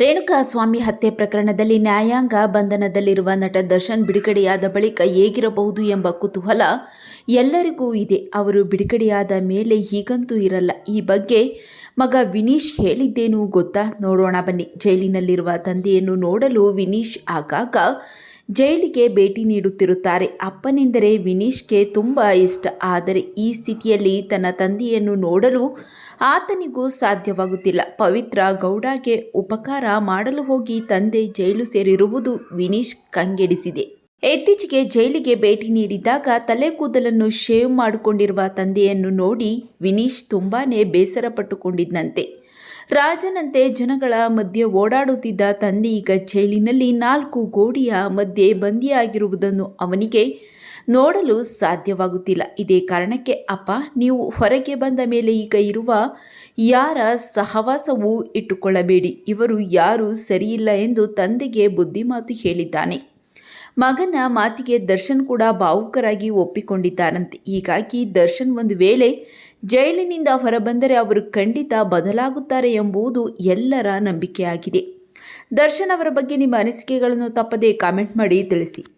ರೇಣುಕಾ ಸ್ವಾಮಿ ಹತ್ಯೆ ಪ್ರಕರಣದಲ್ಲಿ ನ್ಯಾಯಾಂಗ ಬಂಧನದಲ್ಲಿರುವ ನಟ ದರ್ಶನ್ ಬಿಡುಗಡೆಯಾದ ಬಳಿಕ ಹೇಗಿರಬಹುದು ಎಂಬ ಕುತೂಹಲ ಎಲ್ಲರಿಗೂ ಇದೆ. ಅವರು ಬಿಡುಗಡೆಯಾದ ಮೇಲೆ ಹೀಗಂತೂ ಇರಲ್ಲ. ಈ ಬಗ್ಗೆ ಮಗ ವಿನೀಶ್ ಹೇಳಿದ್ದೇನು ಗೊತ್ತಾ? ನೋಡೋಣ ಬನ್ನಿ. ಜೈಲಿನಲ್ಲಿರುವ ತಂದೆಯನ್ನು ನೋಡಲು ವಿನೀಶ್ ಆಗಾಗ ಜೈಲಿಗೆ ಭೇಟಿ ನೀಡುತ್ತಿರುತ್ತಾರೆ. ಅಪ್ಪನೆಂದರೆ ವಿನೀಶ್ಗೆ ತುಂಬ ಇಷ್ಟ. ಆದರೆ ಈ ಸ್ಥಿತಿಯಲ್ಲಿ ತನ್ನ ತಂದೆಯನ್ನು ನೋಡಲು ಆತನಿಗೂ ಸಾಧ್ಯವಾಗುತ್ತಿಲ್ಲ. ಪವಿತ್ರ ಗೌಡಗೆ ಉಪಕಾರ ಮಾಡಲು ಹೋಗಿ ತಂದೆ ಜೈಲು ಸೇರಿರುವುದು ವಿನೀಶ್ ಕಂಗೆಡಿಸಿದೆ. ಇತ್ತೀಚೆಗೆ ಜೈಲಿಗೆ ಭೇಟಿ ನೀಡಿದ್ದಾಗ ತಲೆ ಕೂದಲನ್ನು ಶೇವ್ ಮಾಡಿಕೊಂಡಿರುವ ತಂದೆಯನ್ನು ನೋಡಿ ವಿನೀಶ್ ತುಂಬಾನೇ ಬೇಸರ ಪಟ್ಟುಕೊಂಡಿದ್ದಂತೆ ರಾಜನಂತೆ ಜನಗಳ ಮಧ್ಯೆ ಓಡಾಡುತ್ತಿದ್ದ ತಂದೆ ಈಗ ಜೈಲಿನಲ್ಲಿ ನಾಲ್ಕು ಗೋಡೆಯ ಮಧ್ಯೆ ಬಂದಿಯಾಗಿರುವುದನ್ನು ಅವನಿಗೆ ನೋಡಲು ಸಾಧ್ಯವಾಗುತ್ತಿಲ್ಲ. ಇದೇ ಕಾರಣಕ್ಕೆ, ಅಪ್ಪ, ನೀವು ಹೊರಗೆ ಬಂದ ಮೇಲೆ ಈಗ ಇರುವ ಯಾರ ಸಹವಾಸವೂ ಇಟ್ಟುಕೊಳ್ಳಬೇಡಿ. ಇವರು ಯಾರೂ ಸರಿಯಿಲ್ಲ ಎಂದು ತಂದೆಗೆ ಬುದ್ಧಿಮಾತು ಹೇಳಿದ್ದಾನೆ. ಮಗನ ಮಾತಿಗೆ ದರ್ಶನ್ ಕೂಡ ಭಾವುಕರಾಗಿ ಒಪ್ಪಿಕೊಂಡಿದ್ದಾರಂತೆ. ಹೀಗಾಗಿ ದರ್ಶನ್ ಒಂದು ವೇಳೆ ಜೈಲಿನಿಂದ ಹೊರಬಂದರೆ ಅವರು ಖಂಡಿತ ಬದಲಾಗುತ್ತಾರೆ ಎಂಬುದು ಎಲ್ಲರ ನಂಬಿಕೆಯಾಗಿದೆ. ದರ್ಶನ್ ಅವರ ಬಗ್ಗೆ ನಿಮ್ಮ ಅನಿಸಿಕೆಗಳನ್ನು ತಪ್ಪದೇ ಕಾಮೆಂಟ್ ಮಾಡಿ ತಿಳಿಸಿ.